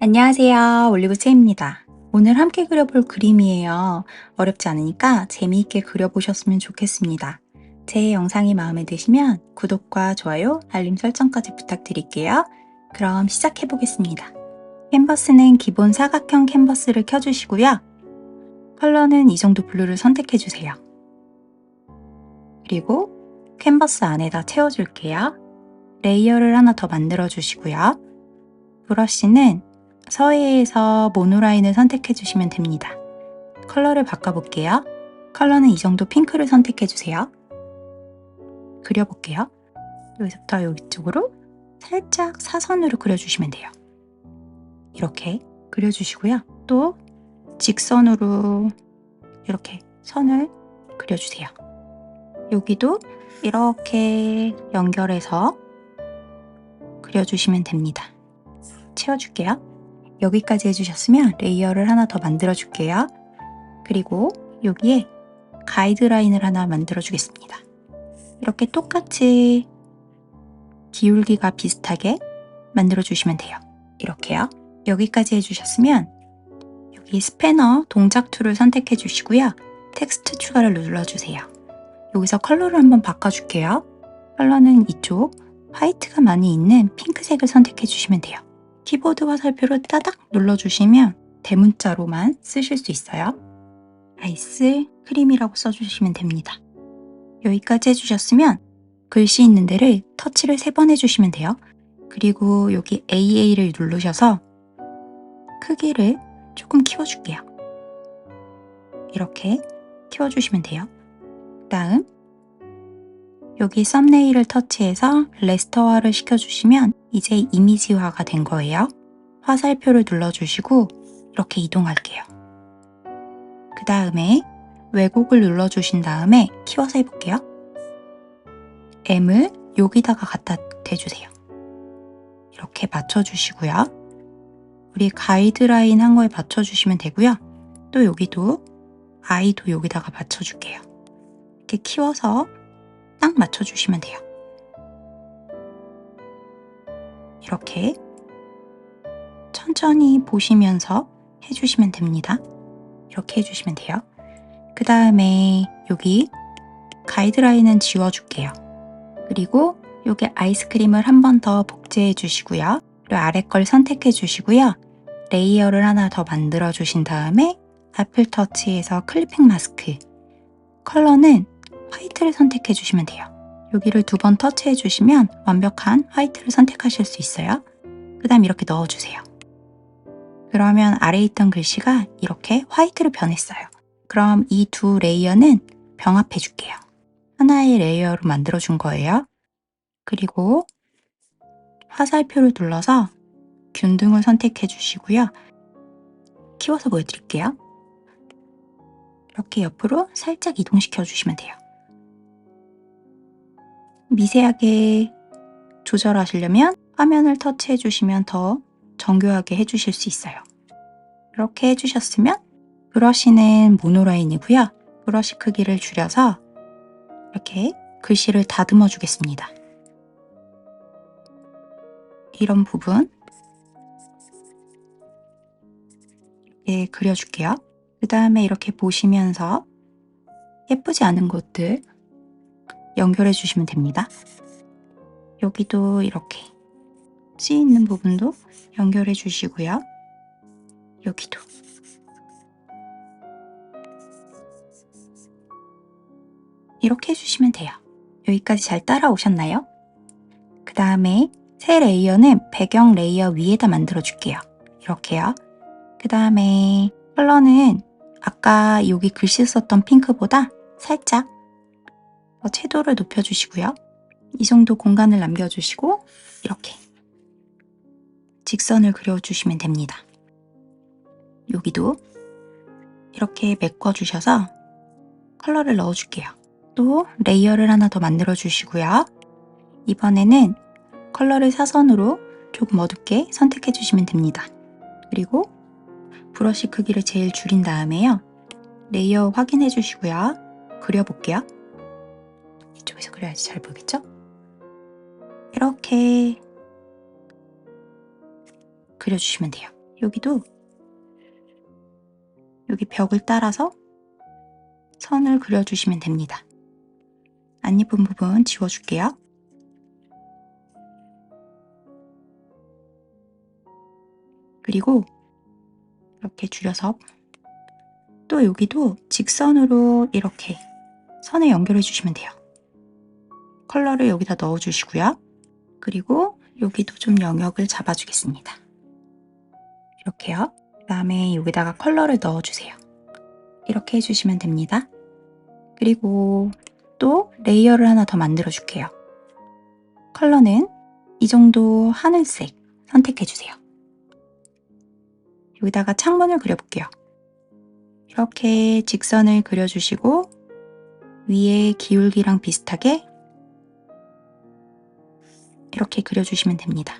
안녕하세요. 올리브채입니다. 오늘 함께 그려볼 그림이에요. 어렵지 않으니까 재미있게 그려보셨으면 좋겠습니다. 제 영상이 마음에 드시면 구독과 좋아요, 알림 설정까지 부탁드릴게요. 그럼 시작해 보겠습니다. 캔버스는 기본 사각형 캔버스를 켜주시고요. 컬러는 이 정도 블루를 선택해 주세요. 그리고 캔버스 안에다 채워줄게요. 레이어를 하나 더 만들어 주시고요. 브러쉬는 서해에서 모노라인을 선택해 주시면 됩니다. 컬러를 바꿔볼게요. 컬러는 이 정도 핑크를 선택해 주세요. 그려볼게요. 여기서부터 여기 쪽으로 살짝 사선으로 그려주시면 돼요. 이렇게 그려주시고요. 또 직선으로 이렇게 선을 그려주세요. 여기도 이렇게 연결해서 그려주시면 됩니다. 채워줄게요. 여기까지 해주셨으면 레이어를 하나 더 만들어 줄게요. 그리고 여기에 가이드라인을 하나 만들어 주겠습니다. 이렇게 똑같이 기울기가 비슷하게 만들어 주시면 돼요. 이렇게요. 여기까지 해주셨으면 여기 스패너 동작 툴을 선택해 주시고요. 텍스트 추가를 눌러주세요. 여기서 컬러를 한번 바꿔줄게요. 컬러는 이쪽 화이트가 많이 있는 핑크색을 선택해 주시면 돼요. 키보드 화살표를 따닥 눌러주시면 대문자로만 쓰실 수 있어요. 아이스 크림이라고 써주시면 됩니다. 여기까지 해주셨으면 글씨 있는 데를 터치를 세번 해주시면 돼요. 그리고 여기 AA를 누르셔서 크기를 조금 키워줄게요. 이렇게 키워주시면 돼요. 다음 여기 썸네일을 터치해서 레스터화를 시켜주시면 이제 이미지화가 된 거예요. 화살표를 눌러주시고 이렇게 이동할게요. 그 다음에 왜곡을 눌러주신 다음에 키워서 해볼게요. M을 여기다가 갖다 대주세요. 이렇게 맞춰주시고요. 우리 가이드라인 한 거에 맞춰주시면 되고요. 또 여기도 아이도 여기다가 맞춰줄게요. 이렇게 키워서 딱 맞춰주시면 돼요. 이렇게 천천히 보시면서 해주시면 됩니다. 이렇게 해주시면 돼요. 그 다음에 여기 가이드라인은 지워줄게요. 그리고 여기 아이스크림을 한 번 더 복제해 주시고요. 그리고 아래 걸 선택해 주시고요. 레이어를 하나 더 만들어 주신 다음에 애플 터치에서 클리핑 마스크 컬러는 화이트를 선택해 주시면 돼요. 여기를 두 번 터치해 주시면 완벽한 화이트를 선택하실 수 있어요. 그 다음 이렇게 넣어주세요. 그러면 아래에 있던 글씨가 이렇게 화이트로 변했어요. 그럼 이 두 레이어는 병합해 줄게요. 하나의 레이어로 만들어 준 거예요. 그리고 화살표를 눌러서 균등을 선택해 주시고요. 키워서 보여드릴게요. 이렇게 옆으로 살짝 이동시켜 주시면 돼요. 미세하게 조절하시려면 화면을 터치해 주시면 더 정교하게 해주실 수 있어요. 이렇게 해주셨으면 브러쉬는 모노라인이고요. 브러쉬 크기를 줄여서 이렇게 글씨를 다듬어 주겠습니다. 이런 부분 이렇게 그려줄게요. 그 다음에 이렇게 보시면서 예쁘지 않은 곳들 연결해 주시면 됩니다. 여기도 이렇게 찌 있는 부분도 연결해 주시고요. 여기도 이렇게 해주시면 돼요. 여기까지 잘 따라오셨나요? 그 다음에 새 레이어는 배경 레이어 위에다 만들어 줄게요. 이렇게요. 그 다음에 컬러는 아까 여기 글씨 썼던 핑크보다 살짝 채도를 높여주시고요. 이 정도 공간을 남겨주시고 이렇게 직선을 그려주시면 됩니다. 여기도 이렇게 메꿔주셔서 컬러를 넣어줄게요. 또 레이어를 하나 더 만들어 주시고요. 이번에는 컬러를 사선으로 조금 어둡게 선택해 주시면 됩니다. 그리고 브러쉬 크기를 제일 줄인 다음에요. 레이어 확인해 주시고요. 그려볼게요. 이쪽에서 그려야지 잘 보이겠죠? 이렇게 그려주시면 돼요. 여기도 여기 벽을 따라서 선을 그려주시면 됩니다. 안 예쁜 부분 지워줄게요. 그리고 이렇게 줄여서 또 여기도 직선으로 이렇게 선에 연결해 주시면 돼요. 컬러를 여기다 넣어 주시고요. 그리고 여기도 좀 영역을 잡아 주겠습니다. 이렇게요. 그 다음에 여기다가 컬러를 넣어 주세요. 이렇게 해주시면 됩니다. 그리고 또 레이어를 하나 더 만들어 줄게요. 컬러는 이 정도 하늘색 선택해 주세요. 여기다가 창문을 그려볼게요. 이렇게 직선을 그려주시고 위에 기울기랑 비슷하게 이렇게 그려주시면 됩니다.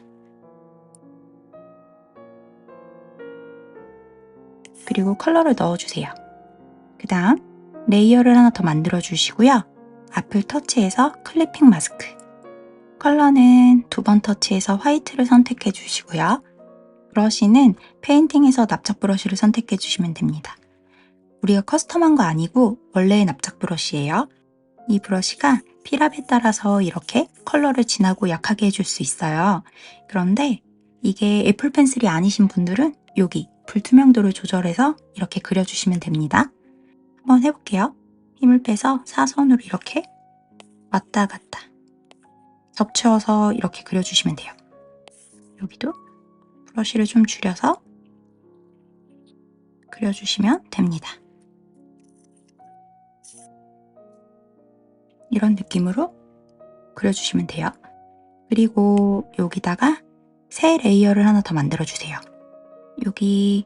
그리고 컬러를 넣어주세요. 그 다음 레이어를 하나 더 만들어 주시고요. 앞을 터치해서 클리핑 마스크 컬러는 두 번 터치해서 화이트를 선택해 주시고요. 브러쉬는 페인팅에서 납작 브러쉬를 선택해 주시면 됩니다. 우리가 커스텀한 거 아니고 원래의 납작 브러쉬예요. 이 브러쉬가 필압에 따라서 이렇게 컬러를 진하고 약하게 해줄 수 있어요. 그런데 이게 애플 펜슬이 아니신 분들은 여기 불투명도를 조절해서 이렇게 그려주시면 됩니다. 한번 해볼게요. 힘을 빼서 사선으로 이렇게 왔다 갔다 겹쳐서 이렇게 그려주시면 돼요. 여기도 브러쉬를 좀 줄여서 그려주시면 됩니다. 이런 느낌으로 그려주시면 돼요. 그리고 여기다가 새 레이어를 하나 더 만들어주세요. 여기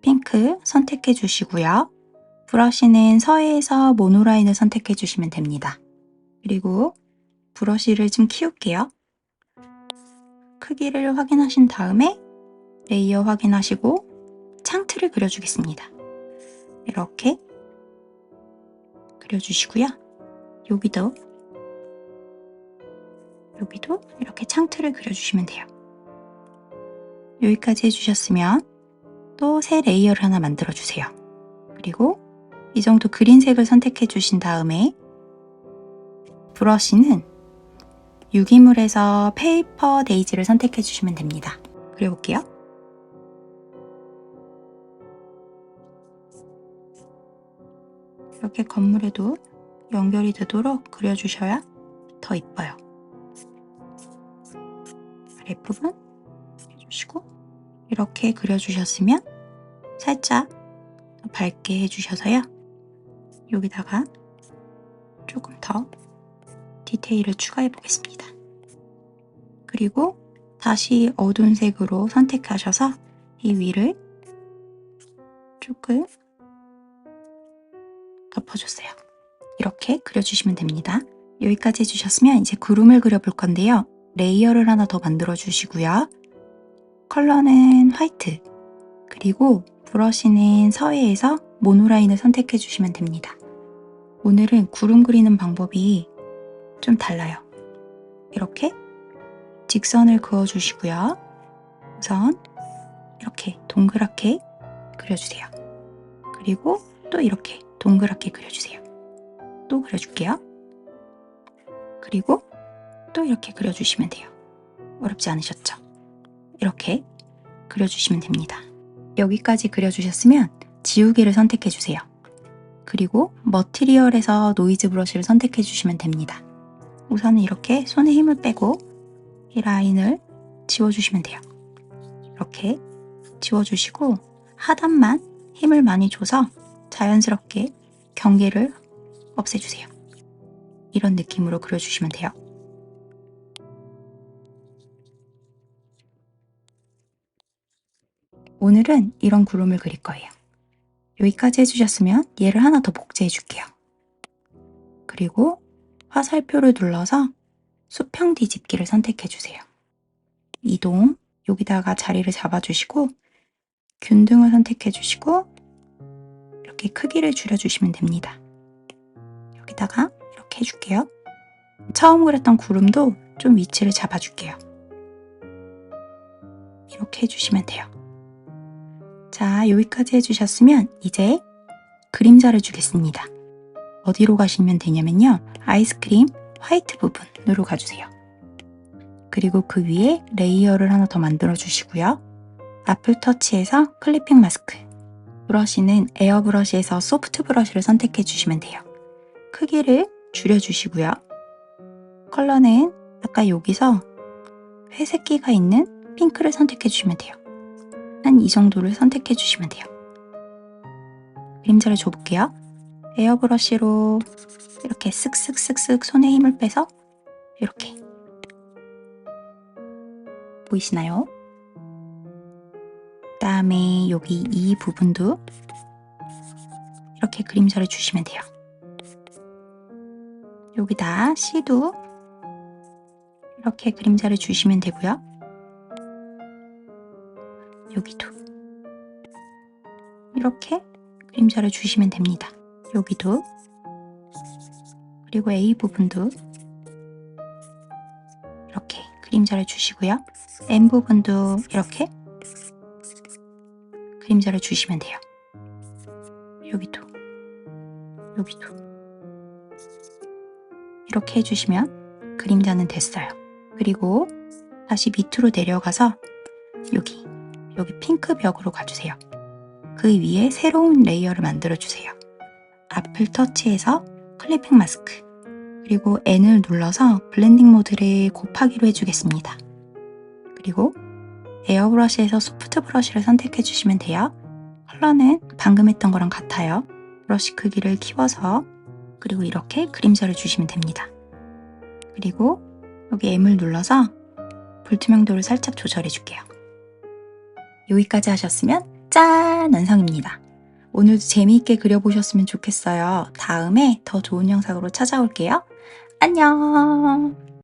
핑크 선택해 주시고요. 브러쉬는 서해에서 모노라인을 선택해 주시면 됩니다. 그리고 브러쉬를 좀 키울게요. 크기를 확인하신 다음에 레이어 확인하시고 창틀을 그려주겠습니다. 이렇게 그려주시고요. 여기도 여기도 이렇게 창틀을 그려주시면 돼요. 여기까지 해주셨으면 또 새 레이어를 하나 만들어주세요. 그리고 이 정도 그린색을 선택해 주신 다음에 브러쉬는 유기물에서 페이퍼 데이지를 선택해 주시면 됩니다. 그려볼게요. 이렇게 건물에도 연결이 되도록 그려주셔야 더 이뻐요. 아랫부분 해주시고 이렇게 그려주셨으면 살짝 더 밝게 해주셔서요. 여기다가 조금 더 디테일을 추가해 보겠습니다. 그리고 다시 어두운 색으로 선택하셔서 이 위를 조금 덮어줬어요. 이렇게 그려주시면 됩니다. 여기까지 해주셨으면 이제 구름을 그려볼 건데요. 레이어를 하나 더 만들어 주시고요. 컬러는 화이트, 그리고 브러쉬는 서해에서 모노라인을 선택해 주시면 됩니다. 오늘은 구름 그리는 방법이 좀 달라요. 이렇게 직선을 그어 주시고요. 우선 이렇게 동그랗게 그려주세요. 그리고 또 이렇게 동그랗게 그려주세요. 또 그려줄게요. 그리고 또 이렇게 그려주시면 돼요. 어렵지 않으셨죠? 이렇게 그려주시면 됩니다. 여기까지 그려주셨으면 지우개를 선택해주세요. 그리고 머티리얼에서 노이즈 브러쉬를 선택해주시면 됩니다. 우선은 이렇게 손에 힘을 빼고 이 라인을 지워주시면 돼요. 이렇게 지워주시고 하단만 힘을 많이 줘서 자연스럽게 경계를 없애주세요. 이런 느낌으로 그려주시면 돼요. 오늘은 이런 구름을 그릴 거예요. 여기까지 해주셨으면 얘를 하나 더 복제해 줄게요. 그리고 화살표를 눌러서 수평 뒤집기를 선택해 주세요. 이동, 여기다가 자리를 잡아주시고 균등을 선택해 주시고 이렇게 크기를 줄여주시면 됩니다. 여기다가 이렇게 해줄게요. 처음 그렸던 구름도 좀 위치를 잡아줄게요. 이렇게 해주시면 돼요. 자, 여기까지 해주셨으면 이제 그림자를 주겠습니다. 어디로 가시면 되냐면요. 아이스크림 화이트 부분으로 가주세요. 그리고 그 위에 레이어를 하나 더 만들어 주시고요. 애플 터치에서 클리핑 마스크. 브러쉬는 에어 브러쉬에서 소프트 브러쉬를 선택해 주시면 돼요. 크기를 줄여 주시고요. 컬러는 아까 여기서 회색기가 있는 핑크를 선택해 주시면 돼요. 한 이 정도를 선택해 주시면 돼요. 그림자를 줘볼게요. 에어브러쉬로 이렇게 쓱쓱쓱쓱 손에 힘을 빼서 이렇게 보이시나요? 그 다음에 여기 이 부분도 이렇게 그림자를 주시면 돼요. 여기다 C도 이렇게 그림자를 주시면 되고요. 여기도 이렇게 그림자를 주시면 됩니다. 여기도 그리고 A 부분도 이렇게 그림자를 주시고요. M 부분도 이렇게 그림자를 주시면 돼요. 여기도 여기도 이렇게 해주시면 그림자는 됐어요. 그리고 다시 밑으로 내려가서 여기 여기 핑크 벽으로 가주세요. 그 위에 새로운 레이어를 만들어 주세요. 애플 터치에서 클리핑 마스크 그리고 N을 눌러서 블렌딩 모드를 곱하기로 해주겠습니다. 그리고 에어 브러쉬에서 소프트 브러쉬를 선택해 주시면 돼요. 컬러는 방금 했던 거랑 같아요. 브러쉬 크기를 키워서 그리고 이렇게 그림자를 주시면 됩니다. 그리고 여기 M을 눌러서 불투명도를 살짝 조절해 줄게요. 여기까지 하셨으면 짠! 완성입니다. 오늘도 재미있게 그려보셨으면 좋겠어요. 다음에 더 좋은 영상으로 찾아올게요. 안녕!